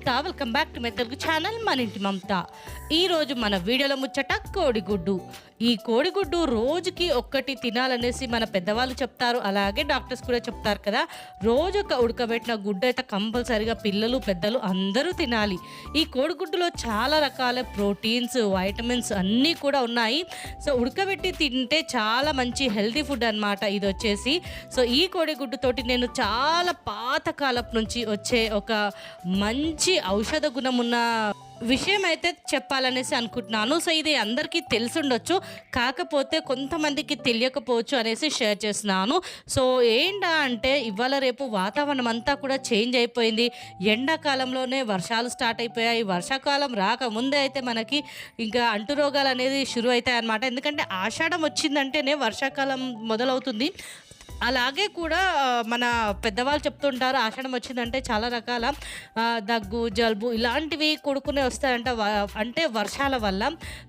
Friends నేను Mamata welcome back to my Telugu channel మన ఇంటి మమత. ఈరోజు మన వీడియోలో ముచ్చట కోడిగుడ్డు. ఈ కోడిగుడ్డు రోజుకి ఒక్కటి తినాలనేసి మన పెద్దవాళ్ళు చెప్తారు అలాగే డాక్టర్స్ కూడా చెప్తారు కదా. రోజు ఒక ఉడకబెట్టిన గుడ్డు అయితే కంపల్సరిగా పిల్లలు పెద్దలు అందరూ తినాలి. ఈ కోడిగుడ్డులో చాలా రకాల ప్రోటీన్స్ వైటమిన్స్ అన్నీ కూడా ఉన్నాయి. సో ఉడకబెట్టి తింటే చాలా మంచి హెల్తీ ఫుడ్ అన్నమాట ఇది వచ్చేసి. సో ఈ కోడిగుడ్డుతోటి నేను చాలా పాతకాలపు నుంచి వచ్చే ఒక మంచి ఔషధ గుణం ఉన్న విషయం అయితే చెప్పాలనేసి అనుకుంటున్నాను. సో ఇది అందరికీ తెలిసుండొచ్చు. కాకపోతే కొంతమందికి తెలియకపోవచ్చు అనేసి షేర్ చేస్తున్నాను. సో ఏంటా అంటే ఇవాళ రేపు వాతావరణం అంతా కూడా చేంజ్ అయిపోయింది. ఎండాకాలంలోనే వర్షాలు స్టార్ట్ అయిపోయాయి. వర్షాకాలం రాకముందే అయితే మనకి ఇంకా అంటురోగాలు అనేది షురు అవుతాయి అనమాట ఎందుకంటే ఆషాఢం వచ్చిందంటేనే వర్షాకాలం మొదలవుతుంది. అలాగే కూడా మన పెద్దవాళ్ళు చెప్తుంటారు ఆషాఢం వచ్చిందంటే చాలా రకాల దగ్గు జలుబు ఇలాంటివి కొడుకునే వస్తాయంట వ- అంటే వర్షాల వల్ల.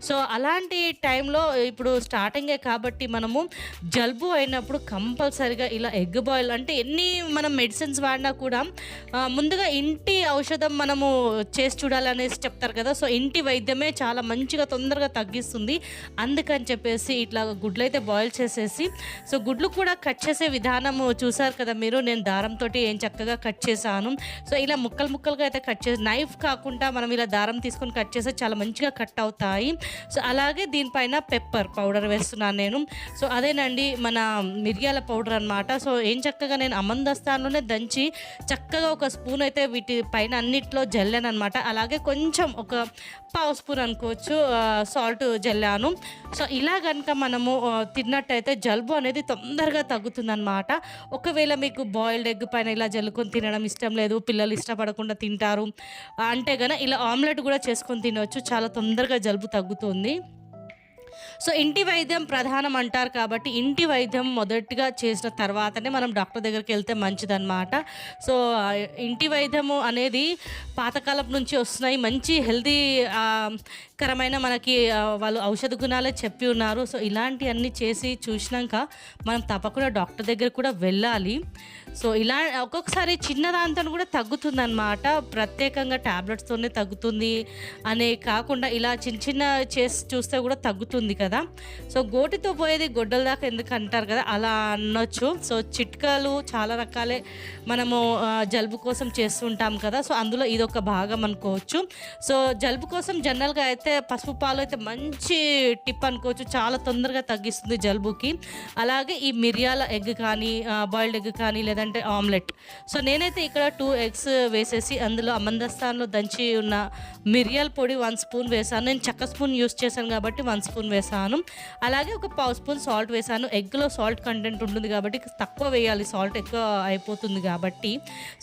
సో అలాంటి టైంలో ఇప్పుడు స్టార్టింగే కాబట్టి మనము జలుబు అయినప్పుడు కంపల్సరిగా ఇలా ఎగ్ బాయిల్ అంటే ఎన్ని మనం మెడిసిన్స్ వాడినా కూడా ముందుగా ఇంటి ఔషధం మనము చేసి చూడాలనేసి చెప్తారు కదా. సో ఇంటి వైద్యమే చాలా మంచిగా తొందరగా తగ్గిస్తుంది. అందుకని చెప్పేసి ఇట్లా గుడ్లు అయితే బాయిల్ చేసేసి సో గుడ్లు కూడా కట్ చేసి విధానము చూసారు కదా మీరు. నేను దారంతో ఏం చక్కగా కట్ చేశాను. సో ఇలా ముక్కలు ముక్కలుగా అయితే కట్ చేసి నైఫ్ కాకుండా మనం ఇలా దారం తీసుకొని కట్ చేస్తే చాలా మంచిగా కట్ అవుతాయి. సో అలాగే దీనిపైన పెప్పర్ పౌడర్ వేస్తున్నాను నేను. సో అదేనండి మన మిరియాల పౌడర్ అన్నమాట. సో ఏం చక్కగా నేను అమందస్తాన్లోనే దంచి చక్కగా ఒక స్పూన్ అయితే వీటి పైన అన్నిట్లో జల్లాను అనమాట అలాగే కొంచెం ఒక పావు స్పూన్ అనుకోవచ్చు సాల్ట్ జల్లాను. సో ఇలా కనుక మనము తిన్నట్టయితే జలుబు అనేది తొందరగా తగ్గుతుంది. అనమాట ఒకవేళ మీకు బాయిల్డ్ ఎగ్ పైన ఇలా జల్లుకొని తినడం ఇష్టం లేదు పిల్లలు ఇష్టపడకుండా తింటారు అంటే కనుక ఇలా ఆమ్లెట్ కూడా చేసుకొని తినవచ్చు చాలా తొందరగా జలుబు తగ్గుతుంది. సో ఇంటి వైద్యం ప్రధానం అంటారు కాబట్టి ఇంటి వైద్యం మొదటిగా చేసిన తర్వాతనే మనం డాక్టర్ దగ్గరికి వెళ్తే మంచిదన్నమాట. సో ఇంటి వైద్యము అనేది పాతకాలం నుంచి వస్తున్నాయి మంచి హెల్దీ కరమైన మనకి వాళ్ళు ఔషధ గుణాలే చెప్పి ఉన్నారు. సో ఇలాంటివన్నీ చేసి చూసినాక మనం తప్పకుండా డాక్టర్ దగ్గర కూడా వెళ్ళాలి. సో ఇలా ఒక్కొక్కసారి చిన్న దాంతో కూడా తగ్గుతుందన్నమాట. ప్రత్యేకంగా ట్యాబ్లెట్స్తోనే తగ్గుతుంది అనే కాకుండా ఇలా చిన్న చిన్న చేసి చూస్తే కూడా తగ్గుతుంది కదా. సో గోటితో పోయేది గొడ్డల దాకా ఎందుకు అంటారు కదా? అలా అనొచ్చు. సో చిట్కాలు చాలా రకాలే మనము జలుబు కోసం చేస్తుంటాం కదా. సో అందులో ఇదొక భాగం అనుకోవచ్చు. సో జలుబు కోసం జనరల్గా అయితే పసుపు పాలు అయితే మంచి టిప్ అనుకోవచ్చు. చాలా తొందరగా తగ్గిస్తుంది జలుబుకి. అలాగే ఈ మిరియాల ఎగ్ కానీ బాయిల్డ్ ఎగ్ కానీ లేదంటే ఆమ్లెట్. సో నేనైతే ఇక్కడ టూ ఎగ్స్ వేసేసి అందులో అమందస్థాన్లో దంచి ఉన్న మిరియాల పొడి వన్ స్పూన్ వేసాను నేను చక్క స్పూన్ యూస్ చేశాను కాబట్టి వన్ స్పూన్ వేసాను అలాగే ఒక పావు స్పూన్ సాల్ట్ వేసాను ఎగ్లో సాల్ట్ కంటెంట్ ఉంటుంది కాబట్టి తక్కువ వేయాలి. సాల్ట్ ఎక్కువ అయిపోతుంది కాబట్టి.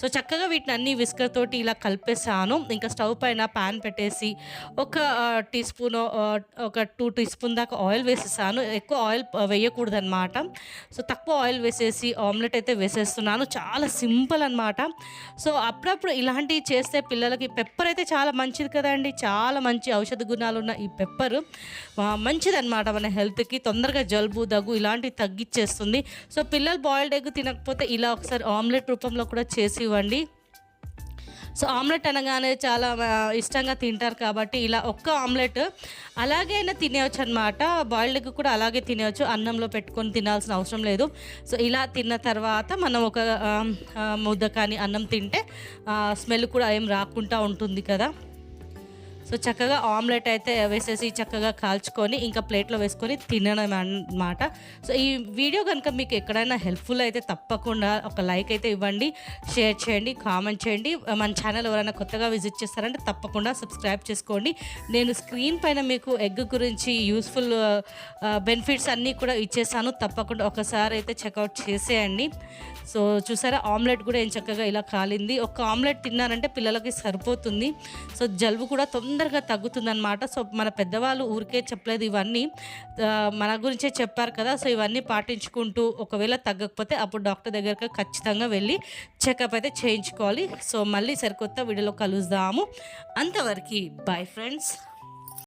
సో చక్కగా వీటిని అన్ని విస్కర్ తోటి ఇలా కలిపేసాను ఇంకా స్టవ్ పైన పాన్ పెట్టేసి ఒక టీ స్పూన్ ఒక టూ టీ స్పూన్ దాకా ఆయిల్ వేసేసాను. ఎక్కువ ఆయిల్ వేయకూడదు అనమాట సో తక్కువ ఆయిల్ వేసేసి ఆమ్లెట్ అయితే వేసేస్తున్నాను. చాలా సింపుల్ అనమాట సో అప్పుడప్పుడు ఇలాంటివి చేస్తే పిల్లలకి పెప్పర్ అయితే చాలా మంచిది కదండి. చాలా మంచి ఔషధ గుణాలు ఉన్న ఈ పెప్పర్ మంచిది అనమాట మన హెల్త్కి. తొందరగా జలుబు దగ్గు ఇలాంటివి తగ్గిచ్చేస్తుంది. సో పిల్లలు బాయిల్డ్ ఎగ్ తినకపోతే ఇలా ఒకసారి ఆమ్లెట్ రూపంలో కూడా చేసి ఇవ్వండి. సో ఆమ్లెట్ అనగానే చాలా ఇష్టంగా తింటారు కాబట్టి ఇలా ఒక్క ఆమ్లెట్ అలాగే అయినా తినేయచ్చు అనమాట బాయిల్డ్ కూడా అలాగే తినేయచ్చు. అన్నంలో పెట్టుకొని తినాల్సిన అవసరం లేదు. సో ఇలా తిన్న తర్వాత మనం ఒక ముద్ద కానీ అన్నం తింటే స్మెల్ కూడా ఏం రాకుండా ఉంటుంది కదా. సో చక్కగా ఆమ్లెట్ అయితే వేసేసి చక్కగా కాల్చుకొని ఇంకా ప్లేట్లో వేసుకొని తినడం అన్నమాట సో ఈ వీడియో కనుక మీకు ఎక్కడైనా హెల్ప్ఫుల్ అయితే తప్పకుండా ఒక లైక్ అయితే ఇవ్వండి షేర్ చేయండి కామెంట్ చేయండి. మన ఛానల్ ఎవరైనా కొత్తగా విజిట్ చేస్తారంటే తప్పకుండా సబ్స్క్రైబ్ చేసుకోండి. నేను స్క్రీన్ పైన మీకు ఎగ్ గురించి యూస్ఫుల్ బెనిఫిట్స్ అన్నీ కూడా ఇచ్చేసాను. తప్పకుండా ఒకసారి అయితే చెక్అవుట్ చేసేయండి. సో చూసారా ఆమ్లెట్ కూడా ఏం చక్కగా ఇలా కాలింది. ఒక ఆమ్లెట్ తిన్నారంటే పిల్లలకి సరిపోతుంది. సో జలుబు కూడా తొందరగా తగ్గుతుందన్నమాట. సో మన పెద్దవాళ్ళు ఊరికే చెప్పలేదు ఇవన్నీ. మన గురించే చెప్పారు కదా సో ఇవన్నీ పాటించుకుంటూ ఒకవేళ తగ్గకపోతే అప్పుడు డాక్టర్ దగ్గరకు ఖచ్చితంగా వెళ్ళి చెకప్ అయితే చేయించుకోవాలి. సో మళ్ళీ సరికొత్త వీడియోలో కలుద్దాము. అంతవరకు బాయ్ ఫ్రెండ్స్.